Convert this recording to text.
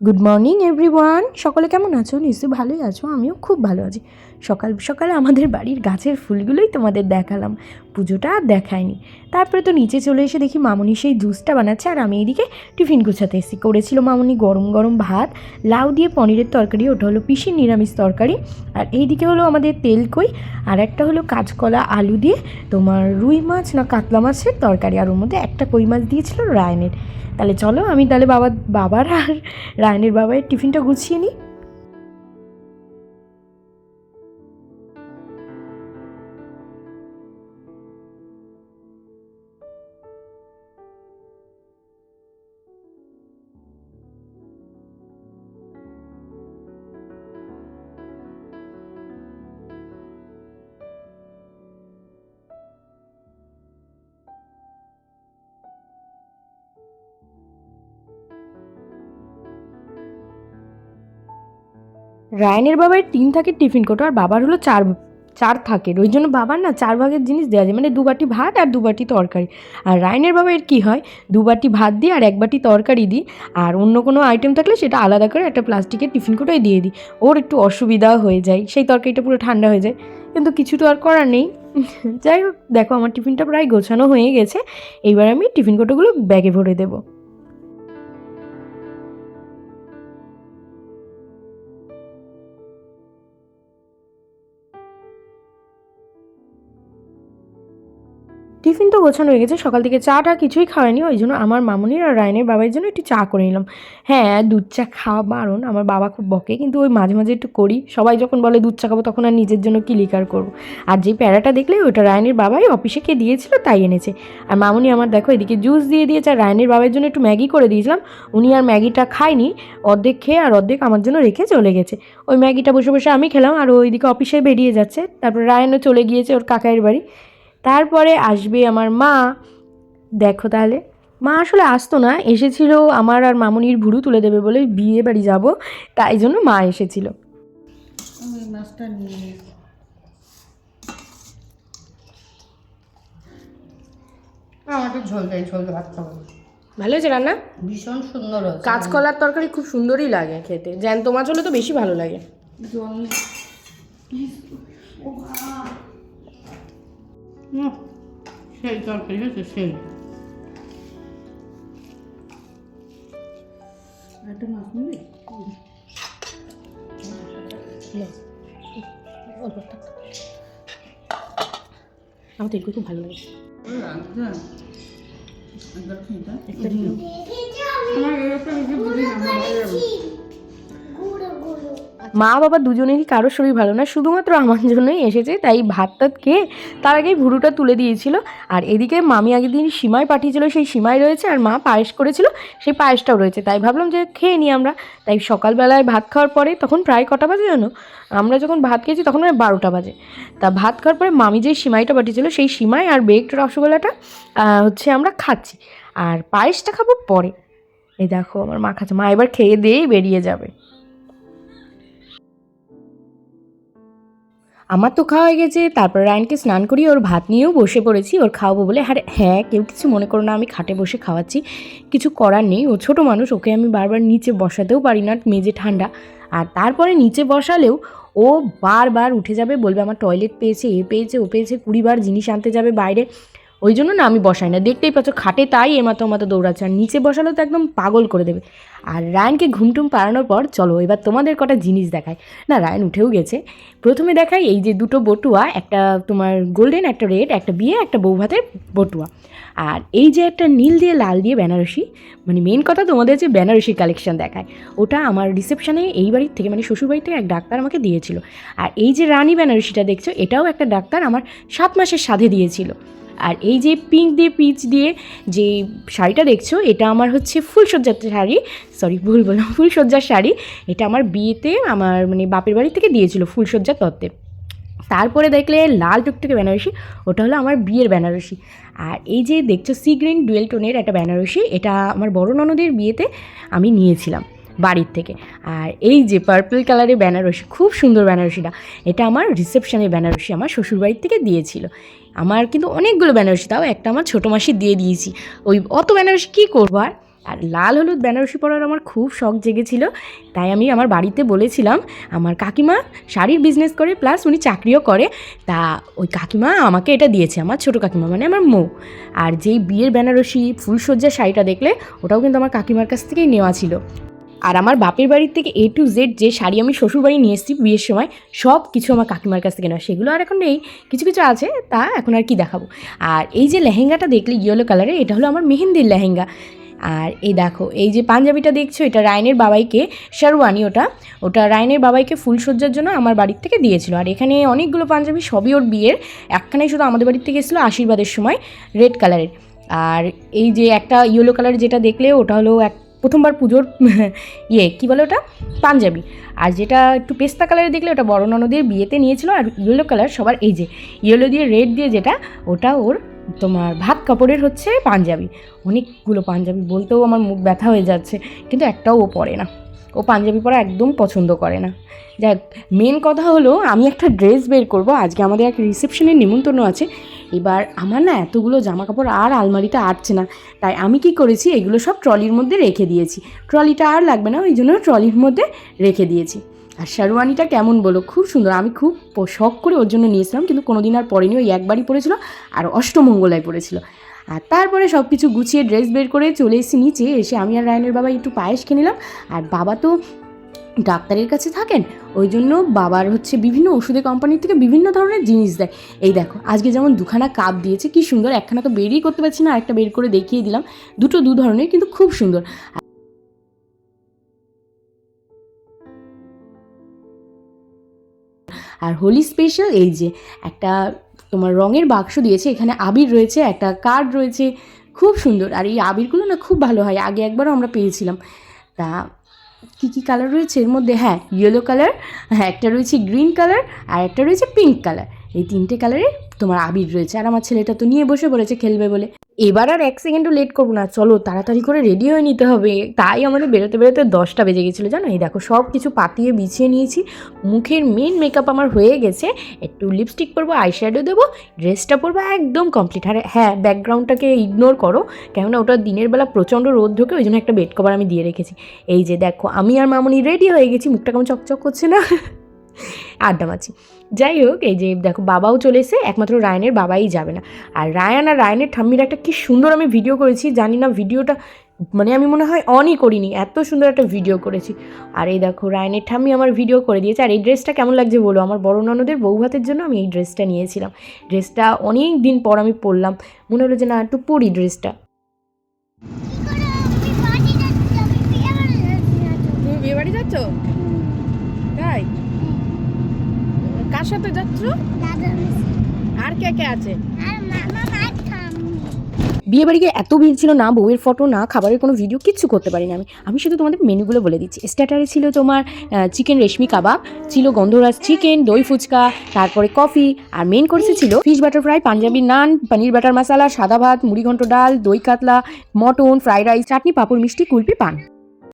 Good morning everyone সকলে কেমন আছো? নিশ্চয়ই ভালোই আছো। আমিও খুব ভালো আছি। সকাল সকালে আমাদের বাড়ির গাছের ফুলগুলোই তোমাদের দেখালাম। পুজোটা দেখায়নি। তারপরে তো নিচে চলে এসে দেখি মামনি সেই জুসটা বানাচ্ছে আর আমি এইদিকে টিফিন গুছাতে এসেছি। করেছিল মামনি গরম গরম ভাত, লাউ দিয়ে পনিরের তরকারি, ওটা হলো পিসির নিরামিষ তরকারি। আর এইদিকে হলো আমাদের তেল কই, আর একটা হলো কাঁচকলা আলু দিয়ে তোমার রুই মাছ না কাতলা মাছের তরকারি। আর ওর মধ্যে একটা কই মাছ দিয়েছিল রায়নের। তাহলে চলো আমি তাহলে বাবা, বাবার আর রায়নের বাবার টিফিনটা গুছিয়ে নিই। রায়নের বাবার তিন থাকে টিফিন কোটো আর বাবার হলো চার চার থাকে। ওই জন্য বাবার না চার ভাগের জিনিস দেওয়া যায় মানে দু বাটি ভাত আর দু বাটি তরকারি। আর রায়নের বাবার কী হয়? দু বাটি ভাত দিই আর এক বাটি তরকারি দিই। আর অন্য কোনো আইটেম থাকলে সেটা আলাদা করে একটা প্লাস্টিকের টিফিন কোটোয় দিয়ে দিই। ওর একটু অসুবিধা হয়ে যায়, সেই তরকারিটা পুরো ঠান্ডা হয়ে যায়। কিন্তু কিছু তো আর করার নেই। যাই হোক, দেখো আমার টিফিনটা প্রায় গোছানো হয়ে গেছে। এইবার আমি টিফিন কোটোগুলো ব্যাগে ভরে দেবো। টিফিন তো গোছানো হয়ে গেছে, সকাল থেকে চাটা কিছুই খাওয়ায়নি ওই জন্য আমার মামুনির আর রায়নের বাবার জন্য একটু চা করে নিলাম। হ্যাঁ দুধ চা খাওয়া বারণ, আমার বাবা খুব বকে, কিন্তু ওই মাঝে মাঝে একটু করি। সবাই যখন বলে দুধ চা খাব, তখন আর নিজের জন্য কি লিকার করব? আর যেই প্যারাটা দেখলে ওটা রায়নের বাবাই অফিসে কে দিয়েছিল, তাই এনেছে। আর মামুনি আমার দেখো, এদিকে জুস দিয়ে দিয়েছে, আর রায়নের বাবার জন্য একটু ম্যাগি করে দিয়েছিলাম। উনি আর ম্যাগিটা খায়নি, অর্ধেক খেয়ে আর অর্ধেক আমার জন্য রেখে চলে গেছে। ওই ম্যাগিটা বসে বসে আমি খেলাম, আর ওইদিকে অফিসে বেরিয়ে যাচ্ছে। তারপর রায়নও চলে গিয়েছে ওর কাকায়ের বাড়ি। তারপরে আসবে আমার মা। দেখো তাহলে। মা আসলে আসতো না এসেছিল আমার আর মামুনির ভুরু তুলে দেবে বলে বিয়ে বাড়ি যাব তাই জন্য মা এসেছিল। আমি মাছটা নিয়ে নিই। আমার তো ঝোল দেয় ঝোল ভাত খাব। ভালো হয়েছে রান্না? ভীষণ সুন্দর কাঁচকলার তরকারি খুব সুন্দরই লাগে খেতে। জ্যান্ত মাছ হলে তো বেশি ভালো লাগে। সেই তরকারি হয়েছে সেই। একটা মাছ নিবি? আমার তেলকুই খুব ভালো লাগে। মা বাবা দুজনেরই কারোর শরীর ভালো না, শুধুমাত্র আমার জন্যই এসেছে, তাই ভাত টাত খেয়ে তার আগেই ভুরুটা তুলে দিয়েছিল। আর এদিকে মামি আগের দিন সিমাই পাঠিয়েছিল, সেই সিমাই রয়েছে, আর মা পায়েস করেছিল, সেই পায়েসটাও রয়েছে। তাই ভাবলাম যে খেয়ে নিই আমরা। তাই সকালবেলায় ভাত খাওয়ার পরে তখন প্রায় কটা বাজে জানো? আমরা যখন ভাত খেয়েছি তখন প্রায় বারোটা বাজে। তা ভাত খাওয়ার পরে মামি যে সিমাইটা পাঠিয়েছিল, সেই সিমাই আর বেকড রসগোল্লাটা হচ্ছে আমরা খাচ্ছি। আর পায়েসটা খাব পরে। এই দেখো, আমার মা খাচ্ছে। মা এবার খেয়ে দিয়েই বেরিয়ে যাবে। আমার তো খাওয়া হয়ে গেছে, তারপর রায়নকে স্নান করিয়ে ওর ভাত নিয়েও বসে পড়েছি, ওর খাওয়াবো বলে। আরে হ্যাঁ কেউ কিছু মনে করো না, আমি খাটে বসে খাওয়াচ্ছি। কিছু করার নেই, ও ছোটো মানুষ, ওকে আমি বারবার নিচে বসাতেও পারি না মেজে ঠান্ডা। আর তারপরে নিচে বসালেও ও বারবার উঠে যাবে, বলবে আমার টয়লেট পেয়েছে, এ পেয়েছে, ও পেয়েছে, কুড়িবার জিনিস আনতে যাবে বাইরে। ওই জন্য না আমি বসাই না। দেখতেই পাচ্ছ, খাটে তাই এমাতো মাতো দৌড়াচ্ছে আর নিচে বসালে তো একদম পাগল করে দেবে। আর রায়নকে ঘুমটুম পাড়ানোর পর, চলো এবার তোমাদের কটা জিনিস দেখায় না, রায়ন উঠেও গেছে। প্রথমে দেখাই এই যে দুটো বটুয়া, একটা তোমার গোল্ডেন, একটা রেড, একটা বিয়ে, একটা বউ ভাতের বটুয়া। আর এই যে একটা নীল দিয়ে লাল দিয়ে বেনারসি মানে মেন কথা তোমাদের যে বেনারসি কালেকশন দেখায়, ওটা আমার রিসেপশনে এই বাড়ির থেকে মানে শ্বশুরবাড়ি থেকে এক ডাক্তার আমাকে দিয়েছিল। আর এই যে রানী বেনারসিটা দেখছ, এটাও একটা ডাক্তার আমার সাত মাসের সাধে দিয়েছিল। আর এই যে পিঙ্ক দিয়ে পিচ দিয়ে যে শাড়িটা দেখছ, এটা আমার হচ্ছে ফুলসজ্জার শাড়ি। সরি ভুল বললাম ফুলসজ্জার শাড়ি। এটা আমার বিয়েতে আমার মানে বাপের বাড়ি থেকে দিয়েছিল ফুলসজ্জার তত্ত্বে। তারপরে দেখলে লাল টুকটুকে বেনারসি, ওটা হলো আমার বিয়ের বেনারসি। আর এই যে দেখছ সি গ্রিন ডুয়েল টোনের একটা বেনারসি, এটা আমার বড় ননদের বিয়েতে আমি নিয়েছিলাম। বাড়ির থেকে। আর এই যে পার্পল কালারের বেনারসি, খুব সুন্দর বেনারসিটা, এটা আমার রিসেপশনের বেনারসি আমার শ্বশুরবাড়ির থেকে দিয়েছিল। আমার কিন্তু অনেকগুলো বেনারসি, তাও একটা আমার ছোটো মাসি দিয়ে দিয়েছি। ওই অত বেনারসি কী করব আর? আর লাল হলুদ বেনারসি পরার আমার খুব শখ জেগেছিল, তাই আমি আমার বাড়িতে বলেছিলাম, আমার কাকিমা শাড়ির বিজনেস করে প্লাস উনি চাকরিও করে, তা ওই কাকিমা আমাকে এটা দিয়েছে, আমার ছোটো কাকিমা মানে আমার মৌ। আর যেই বিয়ের বেনারসি ফুলসজ্জার শাড়িটা দেখলে, ওটাও কিন্তু আমার কাকিমার কাছ থেকেই নেওয়া ছিল। আর আমার বাপের বাড়ির থেকে এ টু জেড যে শাড়ি আমি শ্বশুরবাড়ি নিয়ে এসেছি বিয়ের সময়, সব কিছু আমার কাকিমার কাছ থেকে নেওয়া। সেগুলো আর এখন নেই, কিছু কিছু আছে, তা এখন আর কি দেখাবো। আর এই যে লেহেঙ্গাটা দেখলে ইয়েলো কালারের এটা হলো আমার মেহেন্দির লেহেঙ্গা। আর এই দেখো, এই যে পাঞ্জাবিটা দেখছ, এটা রায়নের বাবাইকে, শারওয়ানি ওটা। ওটা রায়নের বাবাইকে ফুলসজ্জার জন্য আমার বাড়ির থেকে দিয়েছিল। আর এখানে অনেকগুলো পাঞ্জাবি, সবই ওর বিয়ের। একখানেই শুধু আমাদের বাড়ির থেকে এসেছিল আশীর্বাদের সময় রেড কালারের আর এই যে একটা ইয়েলো কালার যেটা দেখলে, ওটা হলো এক প্রথমবার পুজোর ইয়ে কী বলে ওটা? পাঞ্জাবি। আর যেটা একটু পেস্তা কালারের দেখলে ওটা বড় ননদের বিয়েতে নিয়েছিল, আর ইয়েলো কালার সবার এই যে ইয়েলো দিয়ে রেড দিয়ে যেটা, ওটা ওর তোমার ভাত কাপড়ের হচ্ছে পাঞ্জাবি। অনেকগুলো পাঞ্জাবি বলতেও আমার মুখ ব্যথা হয়ে যাচ্ছে, কিন্তু একটাও ও পরে না। ও পাঞ্জাবি পরা একদম পছন্দ করে না। যাক মেন কথা হলো আমি একটা ড্রেস বের করব। আজকে আমাদের এক রিসেপশনের নিমন্ত্রণ আছে। এবার আমার না এতগুলো জামা কাপড় আর আলমারিতে আটছে না। তাই আমি কি করেছি, এগুলো সব ট্রলির মধ্যে রেখে দিয়েছি। ট্রলিটা আর লাগবে না, ওই জন্য ট্রলির মধ্যে রেখে দিয়েছি। আর শারওয়ানিটা কেমন বলো? খুব সুন্দর। আমি খুব শখ করে ওর জন্য নিয়েছিলাম, কিন্তু কোনো দিন আর পরেনি। ওই একবারই পরেছিল আর অষ্টমঙ্গলায় পড়েছিল। আর তারপরে সব কিছু গুছিয়ে ড্রেস বের করে চলে এসেছি নিচে। এসে আমি আর রায়নের বাবা একটু পায়েস খেয়ে নিলাম। আর বাবা তো ডাক্তারের কাছে থাকেন, ওই জন্য বাবার হচ্ছে বিভিন্ন ওষুধের কোম্পানির থেকে বিভিন্ন ধরনের জিনিস দেয়। এই দেখো, আজকে যেমন দুখানা কাপ দিয়েছে, কি সুন্দর, একখানা তো বেরিয়ে করতে পারছি না, আরেকটা বের করে দেখিয়ে দিলাম। দুটো দু ধরনের, কিন্তু খুব সুন্দর। আর হোলি স্পেশাল এই যে, একটা তোমার রঙের বাক্স দিয়েছে, এখানে আবির রয়েছে, একটা কার্ড রয়েছে, খুব সুন্দর। আর এই আবিরগুলো না খুব ভালো হয়, আগে একবারও আমরা পেয়েছিলাম। তা কী কী কালার রয়েছে? এর মধ্যে হ্যাঁ ইয়েলো কালার হ্যাঁ একটা রয়েছে গ্রিন কালার আর একটা রয়েছে পিঙ্ক কালার এই তিনটে কালারে তোমার আবির রয়েছে আর আমার ছেলেটা তো নিয়ে বসে পড়েছে খেলবে বলে। এবার আর এক সেকেন্ডও লেট করব না। চলো, তাড়াতাড়ি করে রেডি হয়ে নিতে হবে। তাই আমাদের বেরোতে বেরোতে দশটা বেজে গেছিল, জানো? এই দেখো, সব কিছু পাতিয়ে বিছিয়ে নিয়েছি। মুখের মেন মেকআপ আমার হয়ে গেছে। একটু লিপস্টিক পরবো আইশ্যাডো দেবো ড্রেসটা পরবো একদম কমপ্লিট আর হ্যাঁ ব্যাকগ্রাউন্ডটাকে ইগনোর করো, কেননা ওটা দিনের বেলা প্রচণ্ড রোদ ঢোকে, ওই জন্য একটা বেড কভার আমি দিয়ে রেখেছি। এই যে দেখো, আমি আর মামনি রেডি হয়ে গেছি, মুখটা কেমন চকচক করছে না? আড্ডা মাছি যাই হোক এই যে দেখো, বাবাও চলে এসে একমাত্র রায়নের বাবাই যাবে না। আর রায়ান আর রায়নের ঠাম্মির একটা কি সুন্দর আমি ভিডিও করেছি, জানি না ভিডিওটা মানে আমি মনে হয় অনই করিনি, এত সুন্দর একটা ভিডিও করেছি। আর এই দেখো, রায়নের ঠাম্মি আমার ভিডিও করে দিয়েছে, আর এই ড্রেসটা কেমন লাগছে বলো? আমার বড় ননদের বউ ভাতের জন্য আমি এই ড্রেসটা নিয়েছিলাম। ড্রেসটা অনেক দিন পর আমি পরলাম, মনে হলো যে না, একটু পরি ড্রেসটা বাড়ি যাচ্ছ তাই কার সাথে যাচ্ছ? আর কে কে আছে? বিয়ে বাড়ি এত ভিড় ছিল না বউয়ের ফটো না খাবারের কোনো ভিডিও কিচ্ছু করতে পারিনি আমি। আমি শুধু তোমাদের মেনুগুলো বলে দিচ্ছি। স্টার্টারে ছিল তোমার চিকেন রেশমি কাবাব ছিল গন্ধরাজ চিকেন দই ফুচকা তারপরে কফি আর মেন কোর্সে ছিল fish butter fry Punjabi naan paneer butter masala সাদা ভাত মুড়ি ঘন্ট ডাল দই কাতলা mutton fried rice chutney papad মিষ্টি কুলপি পান।